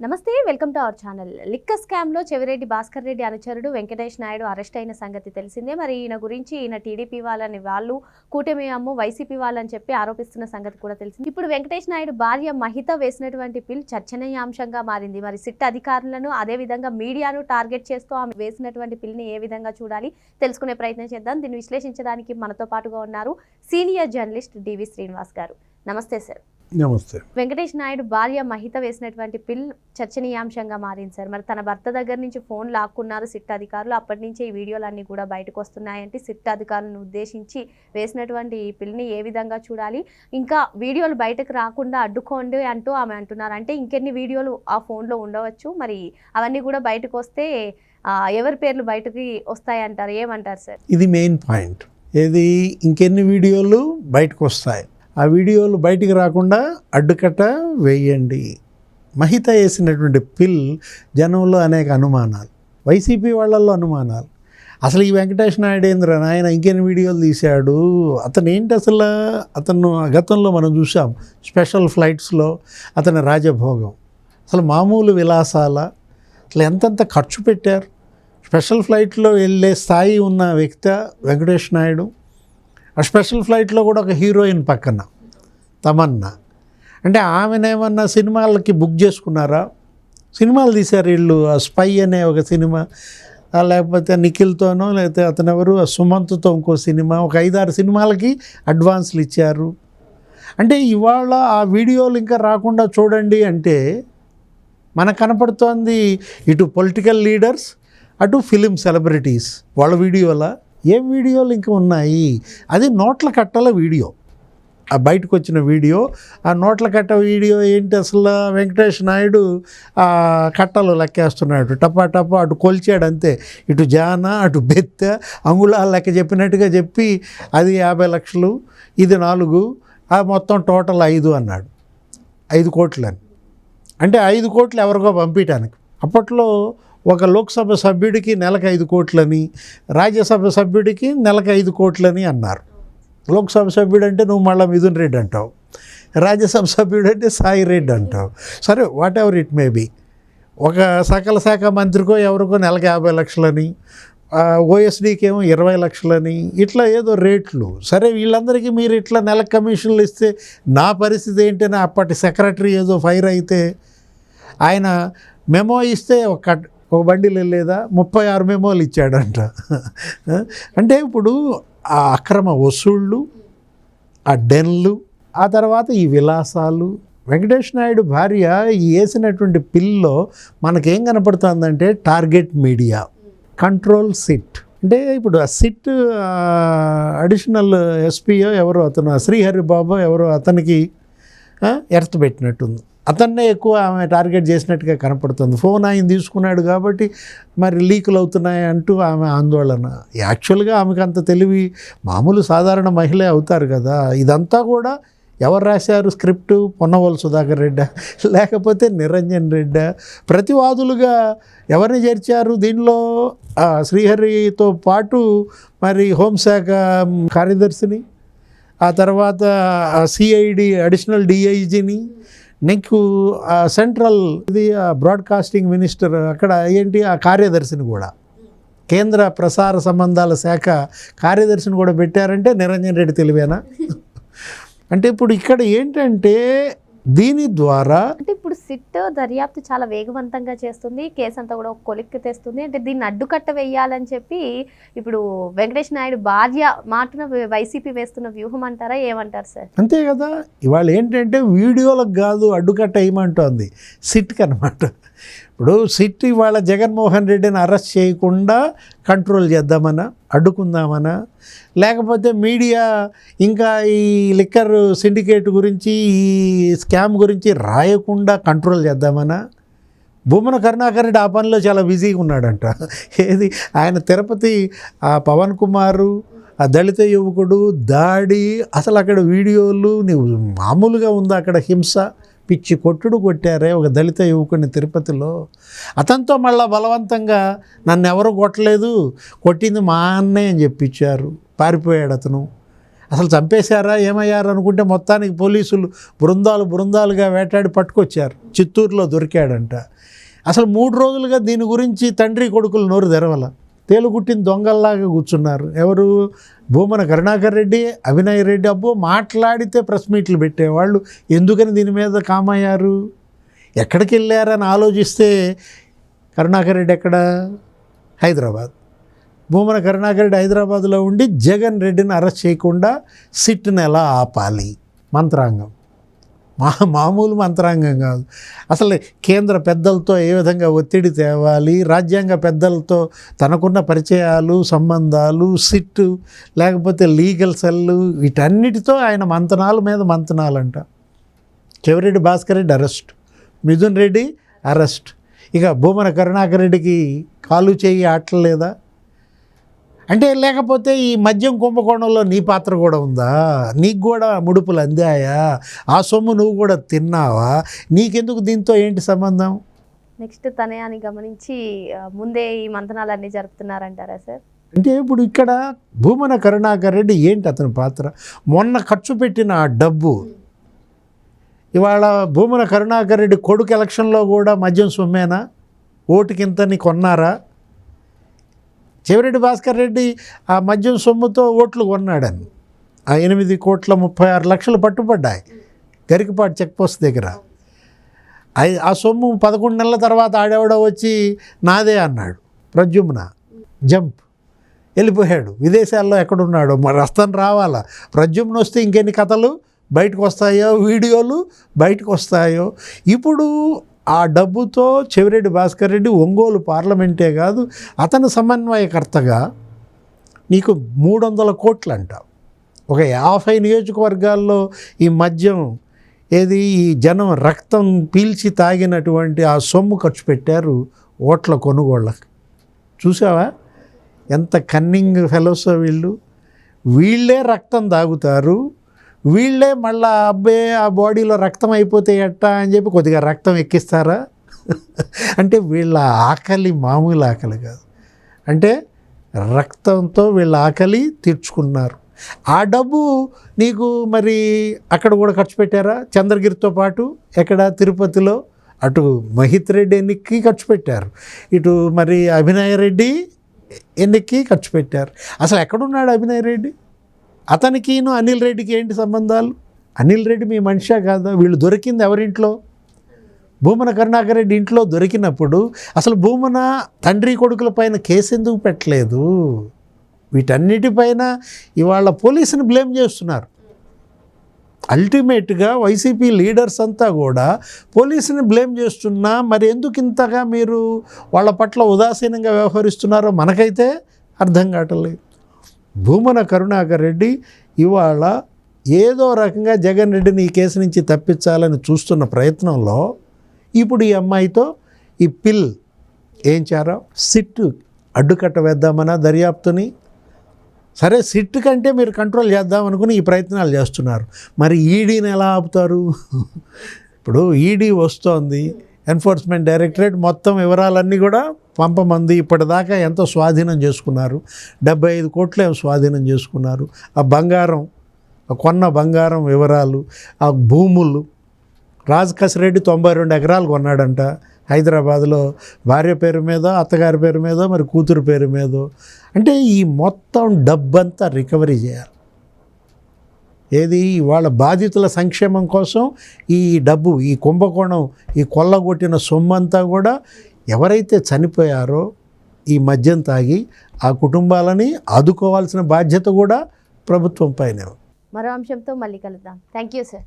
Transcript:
నమస్తే welcome to our channel. లిక్క స్కామ్లో చెవిరెడ్డి భాస్కర్ రెడ్డి అనుచరుడు వెంకటేష్ నాయుడు అరెస్ట్ అయిన సంగతి తెలిసిందే. మరి ఈయన గురించి ఈయన టీడీపీ వాళ్ళని వాళ్ళు కూటమి అమ్ము వైసీపీ వాళ్ళని చెప్పి ఆరోపిస్తున్న సంగతి కూడా తెలిసింది. ఇప్పుడు వెంకటేష్ నాయుడు భార్య మహిత వేసినటువంటి పిల్ చర్చనీయాంశంగా మారింది. మరి సిట్ అధికారులను అదే విధంగా మీడియాను టార్గెట్ చేస్తూ ఆమె వేసినటువంటి పిల్ని ఏ విధంగా చూడాలి తెలుసుకునే ప్రయత్నం చేద్దాం. దీన్ని విశ్లేషించడానికి మనతో పాటుగా ఉన్నారు సీనియర్ జర్నలిస్ట్ డివి శ్రీనివాస్ గారు. నమస్తే సార్. నమస్తే. వెంకటేష్ నాయుడు భార్య మహిత వేసినటువంటి పిల్ చర్చనీయాంశంగా మారింది సార్. మరి తన భర్త దగ్గర నుంచి ఫోన్ లాక్కున్నారు సిట్ అధికారులు. అప్పటి నుంచే ఈ వీడియోలన్నీ కూడా బయటకు వస్తున్నాయంటే సిట్ అధికారులను ఉద్దేశించి వేసినటువంటి ఈ పిల్ని ఏ విధంగా చూడాలి? ఇంకా వీడియోలు బయటకు రాకుండా అడ్డుకోండి అంటూ ఆమె అంటున్నారు. అంటే ఇంకెన్ని వీడియోలు ఆ ఫోన్లో ఉండవచ్చు? మరి అవన్నీ కూడా బయటకు వస్తే ఎవరి పేర్లు బయటకి వస్తాయంటారు? ఏమంటారు సార్? ఇది మెయిన్ పాయింట్. ఏది ఇంకెన్ని వీడియోలు బయటకు వస్తాయి? ఆ వీడియోలు బయటికి రాకుండా అడ్డుకట్ట వేయండి. మహిత వేసినటువంటి పిల్ జనంలో అనేక అనుమానాలు. వైసీపీ వాళ్ళల్లో అనుమానాలు. అసలు ఈ వెంకటేష్ నాయుడు ఏంద్ర నాయన ఇంకెన్ని వీడియోలు తీశాడు? అతను ఏంటి అసలు? అతను గతంలో మనం చూసాం స్పెషల్ ఫ్లైట్స్లో అతని రాజభోగం. అసలు మామూలు విలాసాల? అసలు ఎంతంత ఖర్చు పెట్టారు? స్పెషల్ ఫ్లైట్లో వెళ్ళే స్థాయి ఉన్న వ్యక్తి వెంకటేష్ నాయుడు? ఆ స్పెషల్ ఫ్లైట్లో కూడా ఒక హీరోయిన్ పక్కన తమన్నా. అంటే ఆమెనేమన్నా సినిమాలకి బుక్ చేసుకున్నారా? సినిమాలు తీశారు వీళ్ళు ఆ స్పై అనే ఒక సినిమా లేకపోతే నిఖిల్తోనో లేకపోతే అతను ఎవరు ఆ సుమంత్తో ఇంకో సినిమా ఒక ఐదారు సినిమాలకి అడ్వాన్స్లు ఇచ్చారు. అంటే ఇవాళ ఆ వీడియోలు ఇంకా రాకుండా చూడండి అంటే మనకు కనపడుతోంది ఇటు పొలిటికల్ లీడర్స్ అటు ఫిలిం సెలబ్రిటీస్ వాళ్ళ వీడియోలా? ఏం వీడియోలు ఇంకా ఉన్నాయి? అది నోట్ల కట్టల వీడియో. ఆ బయటకు వచ్చిన వీడియో ఆ నోట్ల కట్ట వీడియో ఏంటి అసలు? వెంకటేష్ నాయుడు ఆ కట్టలు లెక్కేస్తున్నాడు. టపా టపా అటు కొలిచాడు అంతే. ఇటు జాన అటు బెత్త అంగుళాలు లెక్క చెప్పినట్టుగా చెప్పి అది యాభై లక్షలు ఇది నాలుగు ఆ మొత్తం టోటల్ ఐదు అన్నాడు. ఐదు కోట్లని. అంటే ఐదు కోట్లు ఎవరికో పంపించడానికి అప్పట్లో ఒక లోక్సభ సభ్యుడికి నెలకు ఐదు కోట్లని రాజ్యసభ సభ్యుడికి నెలకు ఐదు కోట్లని అన్నారు. లోక్సభ సభ్యుడు అంటే నువ్వు మళ్ళీ మిథున్ రెడ్డి అంటావు. రాజ్యసభ సభ్యుడు అంటే సాయి రెడ్డి అంటావు. సరే whatever it may be ఒక సకల శాఖ మంత్రికో ఎవరికో నెలకు యాభై లక్షలని ఓఎస్డీకి ఏమో ఇరవై లక్షలని ఇట్లా ఏదో రేట్లు. సరే వీళ్ళందరికీ మీరు ఇట్లా నెల కమిషన్లు ఇస్తే నా పరిస్థితి ఏంటని అప్పటి సెక్రటరీ ఏదో ఫైర్ అయితే ఆయన మెమో ఇస్తే ఒక ఒక బండిలు లేదా ముప్పై ఆరు మెమోలు ఇచ్చాడంట. అంటే ఇప్పుడు ఆ అక్రమ వసూళ్ళు ఆ డెన్లు ఆ తర్వాత ఈ విలాసాలు వెంకటేష్ నాయుడు భార్య ఈ వేసినటువంటి పిల్లో మనకేం కనపడుతుందంటే టార్గెట్ మీడియా కంట్రోల్ సిట్. అంటే ఇప్పుడు ఆ సిట్ అడిషనల్ ఎస్పీఓ ఎవరో అతను శ్రీహరి బాబు ఎవరో అతనికి ఎర్త్ పెట్టినట్టుంది. అతన్నే ఎక్కువ ఆమె టార్గెట్ చేసినట్టుగా కనపడుతుంది. ఫోన్ ఆయన తీసుకున్నాడు కాబట్టి మరి లీకులు అవుతున్నాయి అంటూ ఆమె ఆందోళన. యాక్చువల్గా ఆమెకు అంత తెలివి మామూలు సాధారణ మహిళే అవుతారు కదా. ఇదంతా కూడా ఎవరు రాశారు స్క్రిప్ట్? పొన్నవోలు సుధాకర్ రెడ్డ. లేకపోతే నిరంజన్ రెడ్డ. ప్రతివాదులుగా ఎవరిని చేర్చారు? దీనిలో శ్రీహరితో పాటు మరి హోంశాఖ కార్యదర్శిని ఆ తర్వాత సిఐడి అడిషనల్ డిఐజీని నీకు సెంట్రల్ ఇది బ్రాడ్కాస్టింగ్ మినిస్టర్ అక్కడ ఏంటి ఆ కార్యదర్శిని కూడా. కేంద్ర ప్రసార సంబంధాల శాఖ కార్యదర్శిని కూడా పెట్టారంటే నిరంజన్ రెడ్డి తెలివేనా? అంటే ఇప్పుడు ఇక్కడ ఏంటంటే దీని ద్వారా అంటే ఇప్పుడు సిట్ దర్యాప్తు చాలా వేగవంతంగా చేస్తుంది కేసు అంతా కూడా కొలిక్కి తెస్తుంది. అంటే దీన్ని అడ్డుకట్ట వేయాలని చెప్పి ఇప్పుడు వెంకటేష్ నాయుడు భార్య మాటన వైసీపీ వేస్తున్న వ్యూహం అంటారా ఏమంటారు సార్? అంతే కదా ఇవాళ ఏంటంటే వీడియోలకు కాదు అడ్డుకట్ట వేయమంటోంది సిట్కి అనమాట ఇప్పుడు సిట్ ఇవాళ జగన్మోహన్ రెడ్డిని అరెస్ట్ చేయకుండా కంట్రోల్ చేద్దామనా? అడ్డుకుందామనా? లేకపోతే మీడియా ఇంకా ఈ లిక్కర్ సిండికేట్ గురించి ఈ స్కామ్ గురించి రాయకుండా కంట్రోల్ చేద్దామనా? భూమన కరుణాకర్ రెడ్డి ఆ పనిలో చాలా బిజీగా ఉన్నాడంట. ఏది? ఆయన తిరుపతి ఆ పవన్ కుమారు ఆ దళిత యువకుడు దాడి అసలు అక్కడ వీడియోలు నీవు మామూలుగా ఉంది అక్కడ హింస? పిచ్చి కొట్టుడు కొట్టారే ఒక దళిత యువకుడిని తిరుపతిలో. అతనితో మళ్ళా బలవంతంగా నన్ను ఎవరు కొట్టలేదు కొట్టింది మా అన్నయ్య అని చెప్పించారు. పారిపోయాడు అతను. అసలు చంపేశారా ఏమయ్యారు అనుకుంటే మొత్తానికి పోలీసులు బృందాలు బృందాలుగా వేటాడి పట్టుకొచ్చారు. చిత్తూరులో దొరికాడంట. అసలు మూడు రోజులుగా దీని గురించి తండ్రి కొడుకులు నోరు తెరవల. తేలుగుట్టిన దొంగల్లాగా కూర్చున్నారు. ఎవరు? భూమన కరుణాకర్ రెడ్డి అభినయ రెడ్డి అబ్బో మాట్లాడితే ప్రెస్ మీట్లు పెట్టేవాళ్ళు. ఎందుకని దీని మీద కామయ్యారు? ఎక్కడికి వెళ్ళారని ఆలోచిస్తే కరుణాకర్ రెడ్డి ఎక్కడ? హైదరాబాద్. భూమన కరుణాకర్ రెడ్డి హైదరాబాద్లో ఉండి జగన్ రెడ్డిని అరెస్ట్ చేయకుండా సిట్ని ఎలా ఆపాలి? మంత్రాంగం. మా మామూలు మంత్రాంగం కాదు. అసలు కేంద్ర పెద్దలతో ఏ విధంగా ఒత్తిడి తేవాలి రాజ్యాంగ పెద్దలతో తనకున్న పరిచయాలు సంబంధాలు సిట్ లేకపోతే లీగల్ సెల్లు వీటన్నిటితో ఆయన మంతనాల మీద మంతనాలంట. Chevireddy Bhaskar Reddy arrest Mithun Reddy arrest. ఇక భూమన కరుణాకర్ రెడ్డికి కాలు చేయి ఆటలేదా? అంటే లేకపోతే ఈ మద్యం కుంభకోణంలో నీ పాత్ర కూడా ఉందా? నీకు కూడా ముడుపులు అందాయా? ఆ సొమ్ము నువ్వు కూడా తిన్నావా? నీకెందుకు దీంతో ఏంటి సంబంధం? నెక్స్ట్ తనయాన్ని గమనించి ముందే ఈ మంతనాలన్నీ జరుపుతున్నారంటారా సార్? అంటే ఇప్పుడు ఇక్కడ భూమన కరుణాకర్ రెడ్డి ఏంటి అతని పాత్ర? మొన్న ఖర్చు పెట్టిన ఆ డబ్బు. ఇవాళ భూమన కరుణాకర్ రెడ్డి కొడుకు ఎలక్షన్లో కూడా మద్యం సొమ్మేనా? ఓటుకింతని కొన్నారా? చెవిరెడ్డి భాస్కర్ రెడ్డి ఆ మద్యం సొమ్ముతో ఓట్లు కొన్నాడని. ఆ ఎనిమిది కోట్ల ముప్పై ఆరు లక్షలు పట్టుబడ్డాయి. గరికపాటి చెక్ పోస్ట్ దగ్గర ఆ సొమ్ము పదకొండు నెలల తర్వాత ఆడేవాడో వచ్చి నాదే అన్నాడు. ప్రద్యుమ్న. జంప్. వెళ్ళిపోయాడు. విదేశాల్లో ఎక్కడున్నాడో మరి వస్తాను రావాలా. ప్రద్యుమ్న వస్తే ఇంకెన్ని కథలు? బయటకు వస్తాయో వీడియోలు? బయటకు వస్తాయో ఇప్పుడు ఆ డబ్బుతో చెవిరెడ్డి భాస్కర్ రెడ్డి ఒంగోలు పార్లమెంటే కాదు అతను సమన్వయకర్తగా నీకు మూడు వందల కోట్లు అంట ఒక యాభై నియోజకవర్గాల్లో ఈ మద్యం ఏది ఈ జనం రక్తం పీల్చి తాగినటువంటి ఆ సొమ్ము ఖర్చు పెట్టారు ఓట్ల కొనుగోళ్ళకి. చూసావా? ఎంత కన్నింగ్ ఫెలోస్ వీళ్ళు. వీళ్ళే రక్తం తాగుతారు వీళ్ళే మళ్ళా అబ్బే ఆ బాడీలో రక్తం అయిపోతే ఎట్టా? అని చెప్పి కొద్దిగా రక్తం ఎక్కిస్తారా? అంటే వీళ్ళ ఆకలి మామూలు ఆకలి కాదు. అంటే రక్తంతో వీళ్ళ ఆకలి తీర్చుకున్నారు. ఆ డబ్బు నీకు మరి అక్కడ కూడా ఖర్చు పెట్టారా? చంద్రగిరితో పాటు ఎక్కడ? తిరుపతిలో? అటు మహిత్ రెడ్డి ఎన్నికకి ఖర్చు పెట్టారు. ఇటు మరి అభినయ రెడ్డి ఎన్నికి ఖర్చు పెట్టారు. అసలు ఎక్కడున్నాడు అభినయ రెడ్డి? అతనికిను అనిల్ రెడ్డికి ఏంటి సంబంధాలు? అనిల్ రెడ్డి మీ మనిషా కాదా? వీళ్ళు దొరికింది ఎవరింట్లో? భూమన కరుణాకర్ రెడ్డి ఇంట్లో దొరికినప్పుడు అసలు భూమన తండ్రి కొడుకుల పైన కేసు ఎందుకు పెట్టలేదు? వీటన్నిటిపైన ఇవాళ పోలీసుని బ్లేమ్ చేస్తున్నారు. అల్టిమేట్గా వైసీపీ లీడర్స్ అంతా కూడా పోలీసుని బ్లేమ్ చేస్తున్నా మరి ఎందుకు ఇంతగా మీరు వాళ్ళ పట్ల ఉదాసీనంగా వ్యవహరిస్తున్నారో మనకైతే అర్థం కావట్లేదు భూమన కరుణాకర్ రెడ్డి ఇవాళ ఏదో రకంగా జగన్ రెడ్డిని ఈ కేసు నుంచి తప్పించాలని చూస్తున్న ప్రయత్నంలో ఇప్పుడు ఈ అమ్మాయితో ఈ పిల్ ఏం చారా? సిట్ అడ్డుకట్ట వేద్దామన్నా దర్యాప్తుని? సరే సిట్ కంటే మీరు కంట్రోల్ చేద్దామనుకుని ఈ ప్రయత్నాలు చేస్తున్నారు. మరి ఈడీని ఎలా ఆపుతారు? ఇప్పుడు ఈడీ వస్తోంది ఎన్ఫోర్స్మెంట్ డైరెక్టరేట్ మొత్తం వివరాలన్నీ కూడా పంపమంది ఇప్పటిదాకా ఎంతో స్వాధీనం చేసుకున్నారు. డెబ్బై ఐదు కోట్లు ఏమో స్వాధీనం చేసుకున్నారు. ఆ బంగారం ఆ కొన్న బంగారం వివరాలు ఆ భూములు. రాజకసిరెడ్డి తొంభై రెండు ఎకరాలు కొన్నాడంట. హైదరాబాద్లో భార్య పేరు మీద అత్తగారి పేరు మీద మరి కూతురు పేరు మీద. అంటే ఈ మొత్తం డబ్బంతా రికవరీ చేయాలి. ఏది? వాళ్ళ బాధితుల సంక్షేమం కోసం ఈ డబ్బు ఈ కుంభకోణం ఈ కొల్లగొట్టిన సొమ్మంతా కూడా ఎవరైతే చనిపోయారో ఈ మద్యం తాగి ఆ కుటుంబాలని ఆదుకోవాల్సిన బాధ్యత కూడా ప్రభుత్వం పైన మరో అంశంతో మళ్ళీ కలుద్దాం. Thank you sir